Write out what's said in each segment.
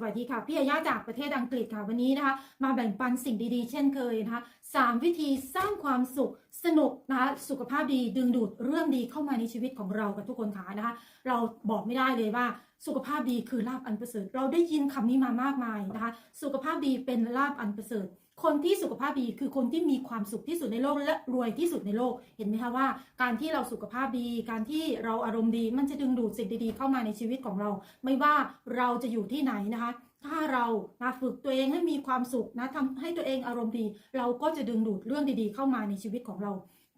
สวัสดีค่ะ พี่อาย่าจากประเทศอังกฤษค่ะวันนี้นะคะ มาแบ่งปันสิ่งดีๆ เช่นเคยนะคะสามวิธีสร้างความสุขสนุกนะคะสุขภาพดีดึงดูดเรื่องดีเข้ามาในชีวิตของเรากับทุกคนค่ะนะคะ เราบอกไม่ได้เลยว่าสุขภาพดีคือลาบอันประเสริฐ เราได้ยินคำนี้มามากมายนะคะ สุขภาพดีเป็นลาบอันประเสริฐ คนที่สุขภาพดีคือคนที่มีความสุขที่สุดในโลกและรวยที่สุดในโลก เห็นไหมคะว่า การที่เราสุขภาพดี การที่เราอารมณ์ดี มันจะดึงดูดสิ่งดีๆเข้ามาในชีวิตของเรา ไม่ว่าเราจะอยู่ที่ไหนนะคะ ถ้าเรานะฝึกตัวเองให้มีความสุขนะทำให้ตัวเองอารมณ์ดี เราก็จะดึงดูดเรื่องดีๆ เข้ามาในชีวิตของเรา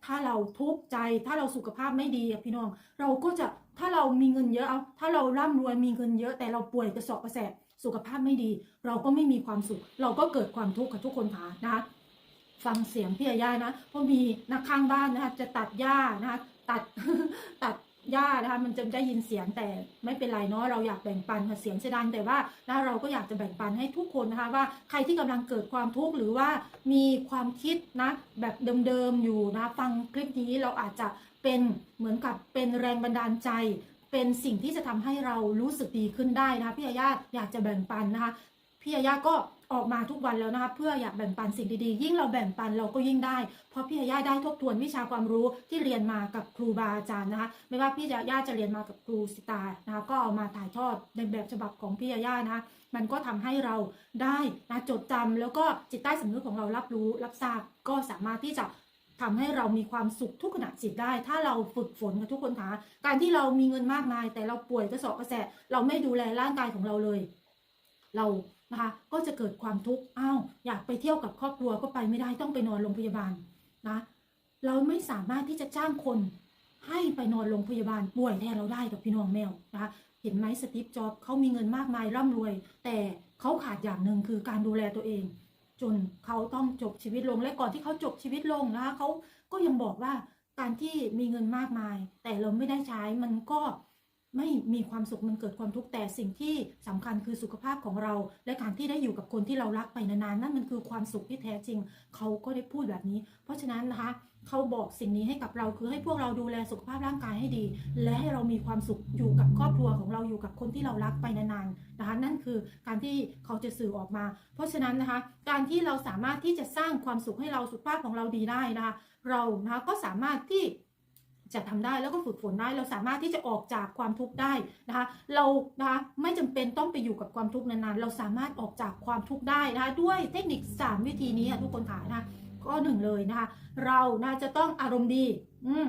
ถ้าเราทุกข์ใจ ถ้าเราสุขภาพไม่ดีพี่น้อง เราก็จะถ้าเรามีเงินเยอะเอาถ้าเราร่ำรวยมีเงินเยอะแต่เราป่วยกระสอบกระแสะ สุขภาพไม่ดี เราก็ไม่มีความสุข เราก็เกิดความทุกข์กับทุกคนค่ะนะคะฟังเสียงพี่ยาย่านะเพราะมีนักข้างบ้านนะคะจะตัดหญ้านะคะตัดตัดหญ้านะคะมันจะได้ยินเสียงแต่ไม่เป็นไรเนาะเราอยากแบ่งปันค่ะเสียงจะดังแต่ว่านะเราก็อยากจะแบ่งปันให้ทุกคนนะคะว่าใครที่กำลังเกิดความทุกข์หรือว่ามีความคิดนะแบบเดิมๆอยู่นะฟังคลิปนี้เราอาจจะเป็นเหมือนกับเป็นแรงบันดาลใจ เป็นสิ่งที่จะทำให้เรารู้สึกดีขึ้นได้นะคะพี่ยาย่าอยากจะแบ่งปันนะคะพี่ยาย่าก็ออกมาทุกวันแล้วนะคะเพื่ออยากแบ่งปันสิ่งดีๆ ยิ่งเราแบ่งปันเราก็ยิ่งได้ เพราะพี่ยาย่าได้ทบทวนวิชาความรู้ที่เรียนมากับครูบาอาจารย์นะคะไม่ว่าพี่ยาย่าจะเรียนมากับครูสิตานะคะก็เอามาถ่ายทอดในแบบฉบับของพี่ยาย่านะคะมันก็ทำให้เราได้นะจดจำแล้วก็จิตใต้สำนึกของเรารับรู้รับทราบก็สามารถที่จะ ทำให้เรามีความสุขทุกขณะจิตได้ ถ้าเราฝึกฝนกับทุกคนคะการที่เรามีเงินมากมาย แต่เราป่วยกระสอบกระแสเราไม่ดูแลร่างกายของเราเลย เรานะคะก็จะเกิดความทุกข์อ้าวอยากไปเที่ยวกับครอบครัวก็ไปไม่ได้ต้องไปนอนโรงพยาบาลนะเราไม่สามารถที่จะจ้างคนให้ไปนอนโรงพยาบาลป่วยแทนเราได้กับพี่น้องแมวนะคะเห็นไหมสตีฟจ็อบเขามีเงินมากมายร่ำรวย แต่เขาขาดอย่างหนึ่งคือการดูแลตัวเอง จนเขาต้องจบชีวิตลงและก่อนที่เขาจบชีวิตลงนะคะเขาก็ยังบอกว่าการที่มีเงินมากมาย แต่เราไม่ได้ใช้มันก็ไม่มีความสุขมันเกิดความทุกข์แต่สิ่งที่สำคัญคือสุขภาพของเรา และการที่ได้อยู่กับคนที่เรารักไปนานๆนั่นมันคือความสุขที่แท้จริง เขาก็ได้พูดแบบนี้ เพราะฉะนั้นนะคะ เขาบอกสิ่งนี้ให้กับเราคือให้พวกเราดูแลสุขภาพร่างกายให้ดี และให้เรามีความสุขอยู่กับครอบครัวของเราอยู่กับคนที่เรารักไปนานๆนะคะนั่นคือการที่เขาจะสื่อออกมา เพราะฉะนั้นนะคะ การที่เราสามารถที่จะสร้างความสุขให้เราสุขภาพของเราดีได้นะคะเรานะคะก็สามารถที่จะทำได้แล้วก็ฝึกฝนได้เราสามารถที่จะออกจากความทุกข์ได้นะคะเรานะคะไม่จำเป็นต้องไปอยู่กับความทุกข์นานๆ เราสามารถออกจากความทุกข์ได้นะคะด้วยเทคนิค 3 วิธีนี้ทุกคนค่ะนะคะ ก็หนึ่งเลยนะคะ เรานะจะต้องอารมณ์ดี อืม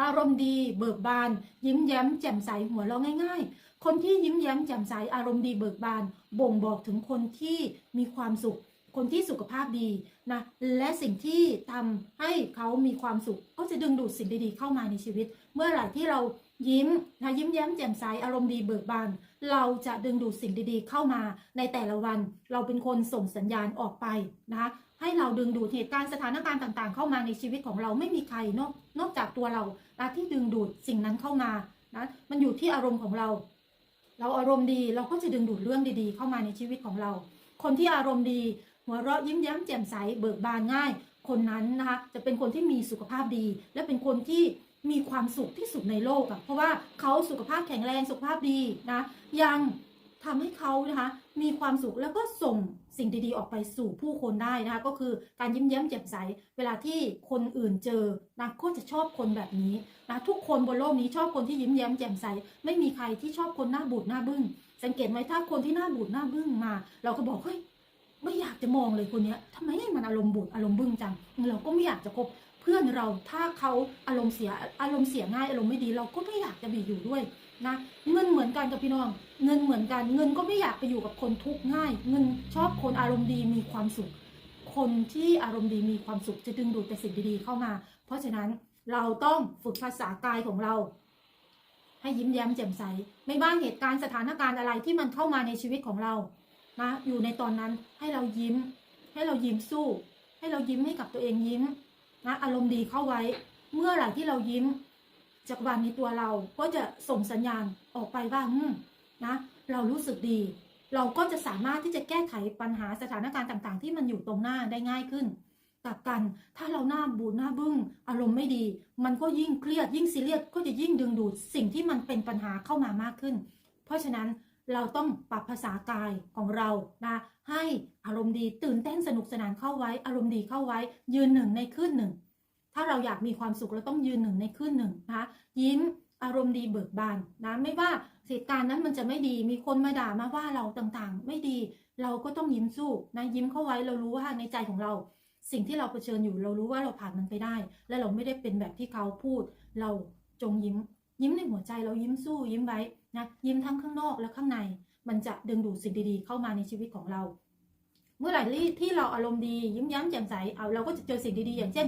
อารมณ์ดีเบิกบาน ยิ้มแย้มแจ่มใสหัวเราะง่าย ๆ คนที่ยิ้มแย้มแจ่มใสอารมณ์ดีเบิกบาน บ่งบอกถึงคนที่มีความสุข คนที่สุขภาพดีนะและสิ่งที่ทำให้เขามีความสุข ก็จะดึงดูดสิ่งดีๆเข้ามาในชีวิต เมื่อไหร่ที่เรายิ้มนะยิ้มแย้มแจ่มใสอารมณ์ดีเบิกบาน เราจะดึงดูดสิ่งดีๆเข้ามาในแต่ละวัน เราเป็นคนส่งสัญญาณออกไปนะคะ ให้เราดึงดูดเหตุการณ์สถานการณ์ต่างๆ เข้ามาในชีวิตของเราไม่มีใครนอกนอกจากตัวเราที่ดึงดูดสิ่งนั้นเข้ามานะมันอยู่ที่อารมณ์ของเรา เราอารมณ์ดีเราก็จะดึงดูดเรื่องดีๆ เข้ามาในชีวิตของเรา คนที่อารมณ์ดี หัวเราะยิ้มแย้มแจ่มใสเบิกบานง่าย คนนั้นนะคะจะเป็นคนที่มีสุขภาพดี และเป็นคนที่มีความสุขที่สุดในโลกอะ่ะเพราะว่าเขาสุขภาพแข็งแรงสุขภาพดีนะยัง ทำให้เขานะคะมีความสุขแล้วก็ส่งสิ่งดีๆ ออกไปสู่ผู้คนได้นะคะ ก็คือการยิ้มแย้มแจ่มใส เวลาที่คนอื่นเจอนะก็จะชอบคนแบบนี้นะทุกคนบนโลกนี้ชอบคนที่ยิ้มแย้มแจ่มใส ไม่มีใครที่ชอบคนหน้าบูดหน้าบึ้ง สังเกตไหมถ้าคนที่หน้าบูดหน้าบึ้งมา เราก็บอกเฮ้ยไม่อยากจะมองเลยคนเนี้ยทำไมมันอารมณ์บูดอารมณ์บึ้งจังเราก็ไม่อยากจะคบ เพื่อนเราถ้าเขาอารมณ์เสียอารมณ์เสียง่ายอารมณ์ไม่ดี เราก็ไม่อยากจะไปอยู่ด้วยนะเงินเหมือนกันกับพี่น้อง เงินเหมือนกัน เงินก็ไม่อยากไปอยู่กับคนทุกข์ง่าย เงินชอบคนอารมณ์ดีมีความสุข คนที่อารมณ์ดีมีความสุขจะดึงดูดแต่สิ่งดีๆเข้ามา เพราะฉะนั้นเราต้องฝึกภาษากายของเรา ให้ยิ้มแย้มแจ่มใส ไม่ว่าเหตุการณ์สถานการณ์อะไรที่มันเข้ามาในชีวิตของเรานะอยู่ในตอนนั้นให้เรายิ้ม ให้เรายิ้มสู้ ให้เรายิ้มให้กับตัวเองยิ้ม นะอารมณ์ดีเข้าไว้ เมื่อไหร่ที่เรายิ้มจักรวาลในตัวเราก็จะส่งสัญญาณออกไปว่าอืมนะ เรารู้สึกดี เราก็จะสามารถที่จะแก้ไขปัญหาสถานการณ์ต่าง ๆ ที่มันอยู่ตรงหน้าได้ง่ายขึ้นกับกันถ้าเราหน้าบูดหน้าบึ้ง อารมณ์ไม่ดี มันก็ยิ่งเครียดยิ่งซีเรียสก็จะยิ่งดึงดูดสิ่งที่มันเป็นปัญหาเข้ามามากขึ้น เพราะฉะนั้น เราต้องปรับภาษากายของเรานะให้อารมณ์ดีตื่นเต้นสนุกสนานเข้าไว้ อารมณ์ดีเข้าไว้ ยืนหนึ่งในคลื่นหนึ่งถ้าเราอยากมีความสุขเราต้องยืนหนึ่งในคลื่นหนึ่งนะคะยิ้มอารมณ์ดีเบิกบานนะไม่ว่าเหตุการณ์นั้นมันจะไม่ดี มีคนมาด่ามาว่าเราต่างๆ ไม่ดี เราก็ต้องยิ้มสู้นะยิ้มเข้าไว้เรารู้ว่าในใจของเรา สิ่งที่เราเผชิญอยู่เรารู้ว่าเราผ่านมันไปได้ และเราไม่ได้เป็นแบบที่เขาพูด เราจงยิ้ม ยิ้มในหัวใจเรายิ้มสู้ยิ้มไว้ นะยิ้มทั้งข้างนอกและข้างใน มันจะดึงดูดสิ่งดีๆ เข้ามาในชีวิตของเรา เมื่อไหร่ที่เราอารมณ์ดียิ้มแย้มแจ่มใสเอาเราก็จะเจอสิ่งดีๆ อย่างเช่น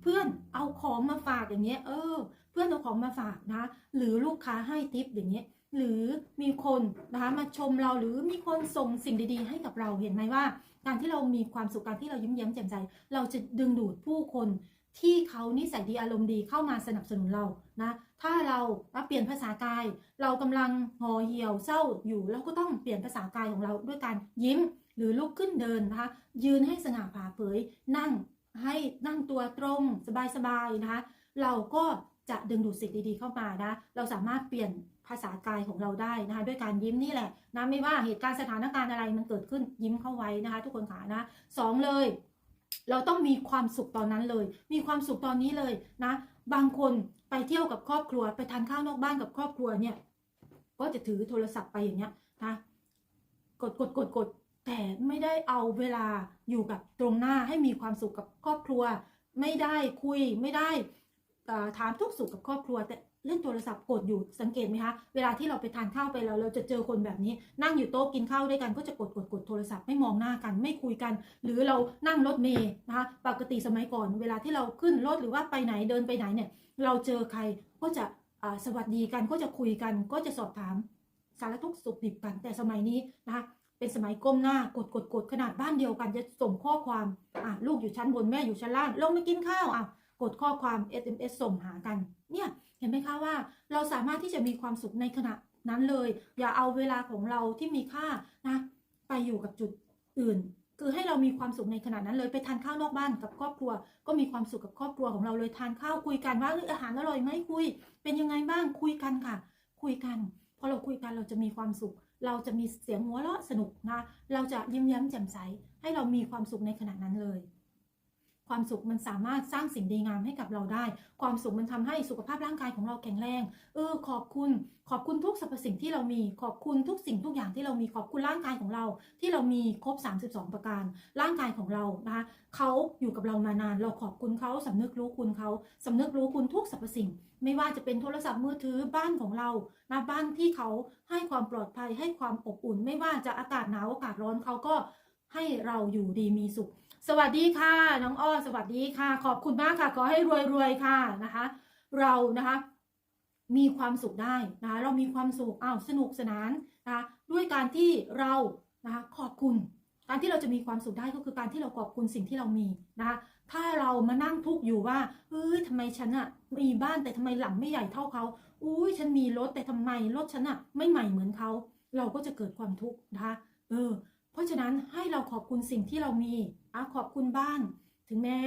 เพื่อนเอาของมาฝากอย่างเงี้ยเออ เพื่อนเอาของมาฝากนะ หรือลูกค้าให้ทิปอย่างเงี้ยหรือมีคนนะคะมาชมเราหรือมีคนส่งสิ่งดีๆ ให้กับเราเห็นไหมว่า การที่เรามีความสุขการที่เรายิ้มแย้มแจ่มใสเราจะดึงดูดผู้คน ที่เขานิสัยดีอารมณ์ดีเข้ามาสนับสนุนเรานะถ้าเราเปลี่ยนภาษากาย เรากำลังห่อเหี่ยวเศร้าอยู่เราก็ต้องเปลี่ยนภาษากายของเราด้วยการยิ้มหรือลุกขึ้นเดินนะคะยืนให้สง่าผ่าเผย นั่งให้นั่งตัวตรงสบายๆนะคะเราก็จะดึงดูดสิ่งดีๆเข้ามานะเราสามารถเปลี่ยนภาษากายของเราได้นะคะด้วยการยิ้มนี่แหละนะไม่ว่าเหตุการณ์สถานการณ์อะไรมันเกิดขึ้นยิ้มเข้าไว้นะคะ ทุกคนขานะสองเลย เราต้องมีความสุขตอนนั้นเลย มีความสุขตอนนี้เลยนะ บางคนไปเที่ยวกับครอบครัว ไปทานข้าวนอกบ้านกับครอบครัวเนี่ย ก็จะถือโทรศัพท์ไปอย่างเงี้ยนะ กดกดกดกดแต่ไม่ได้เอาเวลาอยู่กับตรงหน้าให้มีความสุขกับครอบครัว ไม่ได้คุยไม่ได้ ถามทุกสุขกับครอบครัว แต่เล่นโทรศัพท์กดอยู่สังเกตไหมคะเวลาที่เราไปทานข้าวไปแล้วเราจะเจอคนแบบนี้ นั่งอยู่โต๊ะกินข้าวด้วยกันก็จะกดกดกดโทรศัพท์ไม่มองหน้ากันไม่คุยกัน หรือเรานั่งรถเมล์นะคะปกติสมัยก่อน เวลาที่เราขึ้นรถหรือว่าไปไหนเดินไปไหนเนี่ย เราเจอใครก็จะสวัสดีกันก็จะคุยกัน ก็จะสอบถามสารทุกสุขดิบกันแต่สมัยนี้นะคะเป็นสมัยก้มหน้ากดกดกดขนาดบ้านเดียวกันจะส่งข้อความอะลูกอยู่ชั้นบนแม่อยู่ชั้นล่างลงมากินข้าวอะ กดข้อความ SMS ส่งหากัน เนี่ยเห็นไหมคะว่าเราสามารถที่จะมีความสุขในขณะนั้นเลย อย่าเอาเวลาของเราที่มีค่านะไปอยู่กับจุดอื่น คือให้เรามีความสุขในขณะนั้นเลยไปทานข้าวนอกบ้านกับครอบครัว ก็มีความสุขกับครอบครัวของเราเลยทานข้าวคุยกันว่าอาหารอร่อยไหมคุย เป็นยังไงบ้างคุยกันค่ะ คุยกันพอเราคุยกันเราจะมีความสุข เราจะมีเสียงหัวเราะสนุกนะ เราจะยิ้มแย้มแจ่มใสให้เรามีความสุขในขณะนั้นเลย ความสุขมันสามารถสร้างสิ่งดีงามให้กับเราได้ ความสุขมันทำให้สุขภาพร่างกายของเราแข็งแรง เออ ขอบคุณ ขอบคุณทุกสรรพสิ่งที่เรามี ขอบคุณทุกสิ่งทุกอย่างที่เรามี ขอบคุณร่างกายของเรา ที่เรามีครบ 32 ประการ ร่างกายของเรา นะคะเขาอยู่กับเรามานาน เราขอบคุณเขาสำนึกรู้คุณเขาสำนึกรู้คุณทุกสรรพสิ่ง ไม่ว่าจะเป็นโทรศัพท์มือถือบ้านของเรานะบ้านที่เขาให้ความปลอดภัย ให้ความอบอุ่น ไม่ว่าจะอากาศหนาวอากาศร้อนเขาก็ให้เราอยู่ดีมีสุข สวัสดีค่ะ น้องอ้อสวัสดีค่ะ ขอบคุณมากค่ะ ขอให้รวยๆค่ะนะคะ เรานะคะ มีความสุขได้นะคะเรามีความสุขอ้าวสนุกสนานนะคะด้วยการที่เรานะคะขอบคุณ การที่เราจะมีความสุขได้ก็คือการที่เราขอบคุณสิ่งที่เรามีนะคะถ้าเรามานั่งทุกข์อยู่ว่าเฮ้ยทำไมฉันอะมีบ้านแต่ทำไมหลังไม่ใหญ่เท่าเขาอุ้ยฉันมีรถแต่ทำไมรถฉันอะไม่ใหม่เหมือนเขาเราก็จะเกิดความทุกข์นะคะเออ เพราะฉะนั้นให้เราขอบคุณสิ่งที่เรามีอะขอบคุณบ้าน ถึงแม้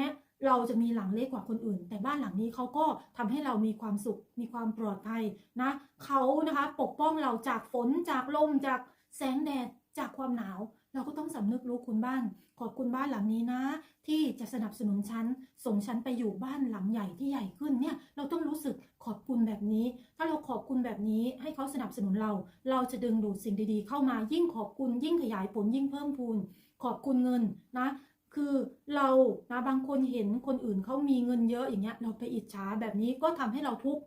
เราจะมีหลังเล็กกว่าคนอื่น แต่บ้านหลังนี้เขาก็ทำให้เรามีความสุข มีความปลอดภัยนะเขานะคะปกป้องเราจากฝนจากลมจากแสงแดดจากความหนาว เราก็ต้องสำนึกรู้คุณบ้านขอบคุณบ้านหลังนี้นะ ที่จะสนับสนุนฉันส่งฉันไปอยู่บ้านหลังใหญ่ที่ใหญ่ขึ้นเนี่ยเราต้องรู้สึกขอบคุณแบบนี้ ถ้าเราขอบคุณแบบนี้ให้เขาสนับสนุนเรา เราจะดึงดูดสิ่งดีๆ เข้ามายิ่งขอบคุณยิ่งขยายผลยิ่งเพิ่มพูน ขอบคุณเงินนะคือเรานะบางคนเห็นคนอื่นเขามีเงินเยอะอย่างเงี้ยเราไปอิจฉาแบบนี้ก็ทำให้เราทุกข์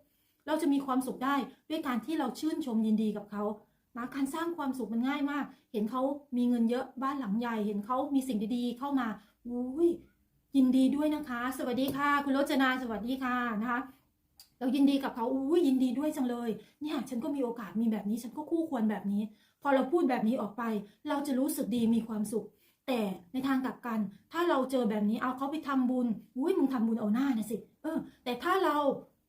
เราจะมีความสุขได้ด้วยการที่เราชื่นชมยินดีกับเขา นะการสร้างความสุขมันง่ายมาก เห็นเขามีเงินเยอะบ้านหลังใหญ่ เห็นเขามีสิ่งดีๆ เข้ามาอุ้ยยินดีด้วยนะคะ สวัสดีค่ะ คุณรจนาสวัสดีค่ะนะคะ เรายินดีกับเขาอุ้ยยินดีด้วยจังเลย เนี่ยฉันก็มีโอกาสมีแบบนี้ ฉันก็คู่ควรแบบนี้ พอเราพูดแบบนี้ออกไป เราจะรู้สึกดีมีความสุข แต่ในทางกลับกัน ถ้าเราเจอแบบนี้เอาเขาไปทำบุญอุ้ยมึงทำบุญเอาหน้านะสิเออแต่ถ้าเรา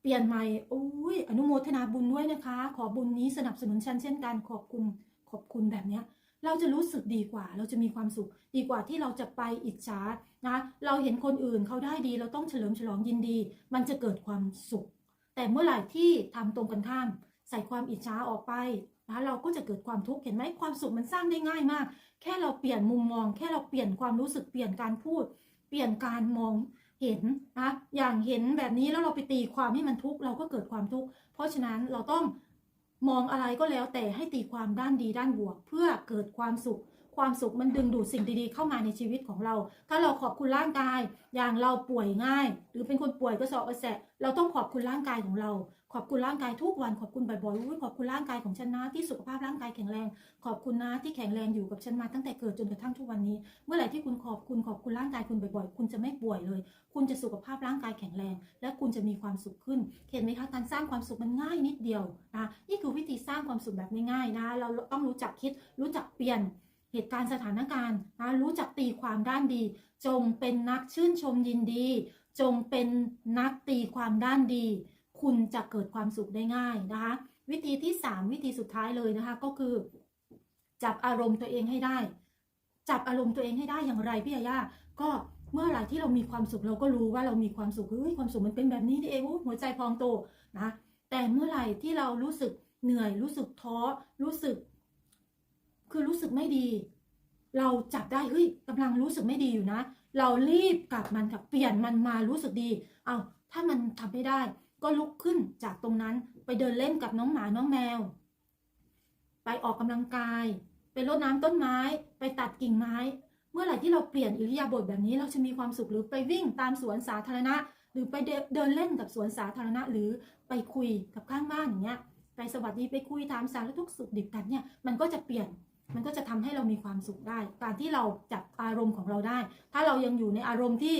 เปลี่ยนใหม่อุ้ยอนุโมทนาบุญด้วยนะคะ ขอบุญนี้สนับสนุนฉันเช่นกันขอบคุณขอบคุณแบบเนี้ยเราจะรู้สึกดีกว่า เราจะมีความสุข ดีกว่าที่เราจะไปอิจฉานะเราเห็นคนอื่นเขาได้ดี เราต้องเฉลิมฉลองยินดี มันจะเกิดความสุข แต่เมื่อไหร่ที่ทำตรงกันข้าม ใส่ความอิจฉาออกไปนะเราก็จะเกิดความทุกข์เห็นไหมความสุขมันสร้างได้ง่ายมาก แค่เราเปลี่ยนมุมมอง แค่เราเปลี่ยนความรู้สึกเปลี่ยนการพูด เปลี่ยนการมอง เห็นนะอย่างเห็นแบบนี้แล้วเราไปตีความให้มันทุกข์เราก็เกิดความทุกข์เพราะฉะนั้นเราต้องมองอะไรก็แล้วแต่ให้ตีความด้านดีด้านบวก เพื่อเกิดความสุข ความสุขมันดึงดูดสิ่งดีๆ เข้ามาในชีวิตของเรา ถ้าเราขอบคุณร่างกาย อย่างเราป่วยง่าย หรือเป็นคนป่วยก็สอบกระแสเราต้องขอบคุณร่างกายของเรา ขอบคุณร่างกายทุกวันขอบคุณบ่อยๆขอบคุณร่างกายของฉันนะที่สุขภาพร่างกายแข็งแรง ขอบคุณนะที่แข็งแรงอยู่กับฉันมาตั้งแต่เกิดจนกระทั่งทุกวันนี้ เมื่อไหร่ที่คุณขอบคุณขอบคุณร่างกายคุณบ่อยๆ คุณจะไม่ป่วยเลย คุณจะสุขภาพร่างกายแข็งแรง และคุณจะมีความสุขขึ้น เห็นไหมคะการสร้างความสุขมันง่ายนิดเดียวนะนี่คือวิธีสร้างความสุขแบบง่ายๆนะเราต้องรู้จักคิดรู้จักเปลี่ยนเหตุการณ์สถานการณ์นะรู้จักตีความด้านดี จงเป็นนักชื่นชมยินดี จงเป็นนักตีความด้านดี คุณจะเกิดความสุขได้ง่ายนะคะ วิธีที่ 3 วิธีสุดท้ายเลยนะคะ ก็คือ จับอารมณ์ตัวเองให้ได้ จับอารมณ์ตัวเองให้ได้อย่างไรพี่ยาย่าก็เมื่อไหร่ที่เรามีความสุขเราก็รู้ว่าเรามีความสุขเฮ้ยความสุขมันเป็นแบบนี้นี่เองหัวใจพองโตนะแต่เมื่อไหร่ที่เรารู้สึกเหนื่อยรู้สึกท้อรู้สึก คือรู้สึกไม่ดี เราจับได้เฮ้ยกำลังรู้สึกไม่ดีอยู่นะ เรารีบกลับมันกับเปลี่ยนมันมารู้สึกดี เอาถ้ามันทำไม่ได้ ก็ลุกขึ้นจากตรงนั้นไปเดินเล่นกับน้องหมาน้องแมว ไปออกกำลังกาย ไปรดน้ำต้นไม้ ไปตัดกิ่งไม้ เมื่อไหร่ที่เราเปลี่ยนอิริยาบถแบบนี้เราจะมีความสุขหรือไปวิ่งตามสวนสาธารณะ หรือไปเดินเดินเล่นกับสวนสาธารณะ หรือไปคุยกับข้างบ้านอย่างเงี้ยไปสวัสดีไปคุยถามสารทุกสุขดิบกันเนี่ยมันก็จะเปลี่ยนมันก็จะทำให้เรามีความสุขได้ การที่เราจับอารมณ์ของเราได้ ถ้าเรายังอยู่ในอารมณ์ที่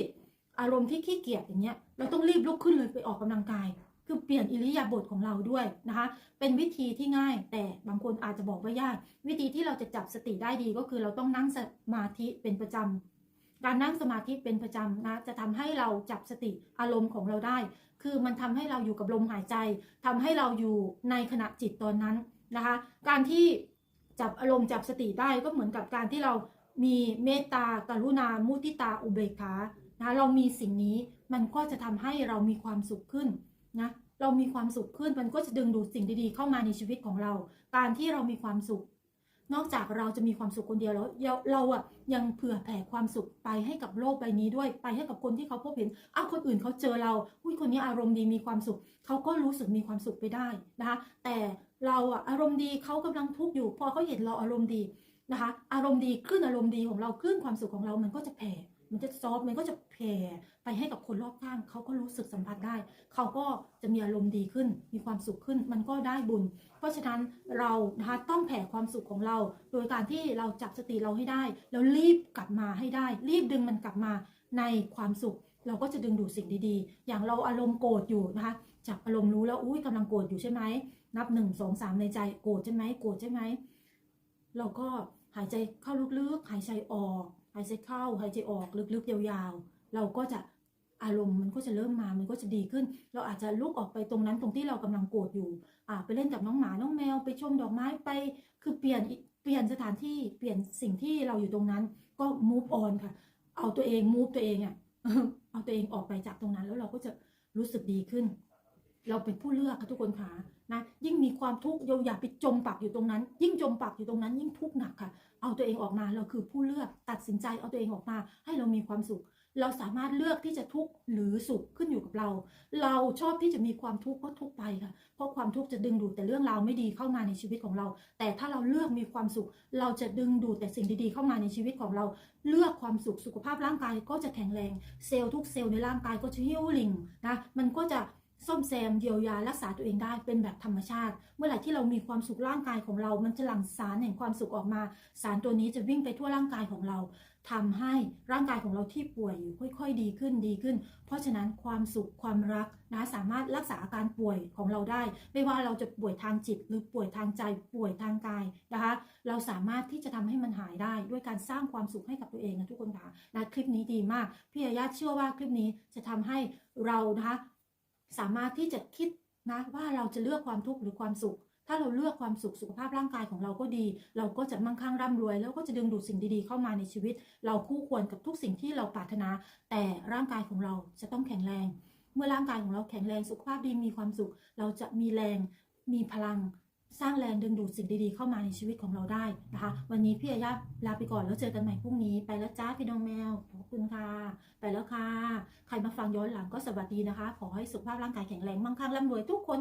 อารมณ์ที่ขี้เกียจอย่างเงี้ยเราต้องรีบลุกขึ้นเลยไปออกกำลังกาย คือเปลี่ยนอิริยาบถของเราด้วยนะคะ เป็นวิธีที่ง่าย แต่บางคนอาจจะบอกว่ายากวิธีที่เราจะจับสติได้ดีก็คือเราต้องนั่งสมาธิเป็นประจำการนั่งสมาธิเป็นประจำนะจะทำให้เราจับสติอารมณ์ของเราได้ คือมันทำให้เราอยู่กับลมหายใจทำให้เราอยู่ในขณะจิตตอนนั้นนะคะ การที่จับอารมณ์จับสติได้ก็เหมือนกับการที่เรามีเมตตากรุณามุทิตาอุเบกขา นะเรามีสิ่งนี้มันก็จะทำให้เรามีความสุขขึ้นนะเรามีความสุขขึ้นมันก็จะดึงดูดสิ่งดีๆ เข้ามาในชีวิตของเรา การที่เรามีความสุข นอกจากเราจะมีความสุขคนเดียวแล้วเราอะยังเผื่อแผ่ความสุขไปให้กับโลกใบนี้ด้วยไปให้กับคนที่เขาพบเห็นอ้าวคนอื่นเขาเจอเราอุ้ยคนนี้อารมณ์ดีมีความสุขเขาก็รู้สึกมีความสุขไปได้นะคะแต่เราอะอารมณ์ดีเขากำลังทุกข์อยู่ พอเขาเห็นเราอารมณ์ดีนะคะ อารมณ์ดีคลื่นอารมณ์ดีของเราคลื่นความสุขของเรามันก็จะแผ่ จะซอฟมันก็จะแผ่ไปให้กับคนรอบข้าง เขาก็รู้สึกสัมผัสได้ เขาก็จะมีอารมณ์ดีขึ้น มีความสุขขึ้น มันก็ได้บุญ เพราะฉะนั้นเรานะคะต้องแผ่ความสุขของเรา โดยการที่เราจับสติเราให้ได้ แล้วรีบกลับมาให้ได้ รีบดึงมันกลับมาในความสุข เราก็จะดึงดูดสิ่งดีๆ อย่างเราอารมณ์โกรธอยู่นะคะจับอารมณ์รู้แล้วอุ้ยกำลังโกรธอยู่ใช่ไหมนับหนึ่งสองสามในใจโกรธใช่ไหมโกรธใช่ไหมเราก็ หายใจเข้าลึกๆ หายใจออก หายใจเข้า หายใจออกลึกๆ ยาวๆ เราก็จะอารมณ์มันก็จะเริ่มมา มันก็จะดีขึ้น เราอาจจะลุกออกไปตรงนั้นตรงที่เรากำลังโกรธอยู่ อ่า ไปเล่นกับน้องหมา น้องแมว ไปชมดอกไม้ ไป คือเปลี่ยน เปลี่ยนสถานที่ เปลี่ยนสิ่งที่เราอยู่ตรงนั้น ก็ move on ค่ะ เอาตัวเอง move ตัวเองอะเอาตัวเองออกไปจากตรงนั้น แล้วเราก็จะรู้สึกดีขึ้น เราเป็นผู้เลือกค่ะทุกคนค่ะนะยิ่งมีความทุกข์เราอย่าไปจมปักอยู่ตรงนั้น ยิ่งจมปักอยู่ตรงนั้น ยิ่งทุกข์หนักค่ะ เอาตัวเองออกมาเราคือผู้เลือกตัดสินใจเอาตัวเองออกมา ให้เรามีความสุข เราสามารถเลือกที่จะทุกข์หรือสุขขึ้นอยู่กับเรา เราชอบที่จะมีความทุกข์ก็ทุกข์ไปค่ะ เพราะความทุกข์จะดึงดูดแต่เรื่องราวไม่ดีเข้ามาในชีวิตของเรา แต่ถ้าเราเลือกมีความสุข เราจะดึงดูดแต่สิ่งดีๆเข้ามาในชีวิตของเรา เลือกความสุขสุขภาพร่างกายก็จะแข็งแรง เซลล์ทุกเซลล์ในร่างกายก็จะฮิวลิงนะมันก็จะ ซ่อมแซมเยียวยารักษาตัวเองได้เป็นแบบธรรมชาติ เมื่อไหร่ที่เรามีความสุขร่างกายของเรา มันจะหลั่งสารแห่งความสุขออกมา สารตัวนี้จะวิ่งไปทั่วร่างกายของเราทำให้ร่างกายของเราที่ป่วยอยู่ค่อย ๆ ดีขึ้นดีขึ้น เพราะฉะนั้นความสุขความรักนะสามารถรักษาอาการป่วยของเราได้ ไม่ว่าเราจะป่วยทางจิต หรือป่วยทางใจป่วยทางกายนะคะ เราสามารถที่จะทำให้มันหายได้ด้วยการสร้างความสุขให้กับตัวเองนะทุกคนค่ะนะคลิปนี้ดีมากพี่อาญาเชื่อว่าคลิปนี้จะทำให้เรานะคะ สามารถที่จะคิดนะว่าเราจะเลือกความทุกข์หรือความสุข ถ้าเราเลือกความสุขสุขภาพร่างกายของเราก็ดี เราก็จะมั่งคั่งร่ำรวย แล้วก็จะดึงดูดสิ่งดีๆเข้ามาในชีวิต เราคู่ควรกับทุกสิ่งที่เราปรารถนา แต่ร่างกายของเราจะต้องแข็งแรง เมื่อร่างกายของเราแข็งแรงสุขภาพดีมีความสุข เราจะมีแรง มีพลัง สร้างแรงดึงดูดสิ่งดีๆเข้ามาในชีวิตของเราได้นะคะ วันนี้พี่อาญาลาไปก่อนแล้วเจอกันใหม่พรุ่งนี้ไปแล้วจ้าพี่น้องแมวขอบคุณค่ะ ไปแล้วค่ะ ใครมาฟังย้อนหลังก็สวัสดีนะคะ ขอให้สุขภาพร่างกายแข็งแรงมั่งคั่งร่ำรวยทุกคน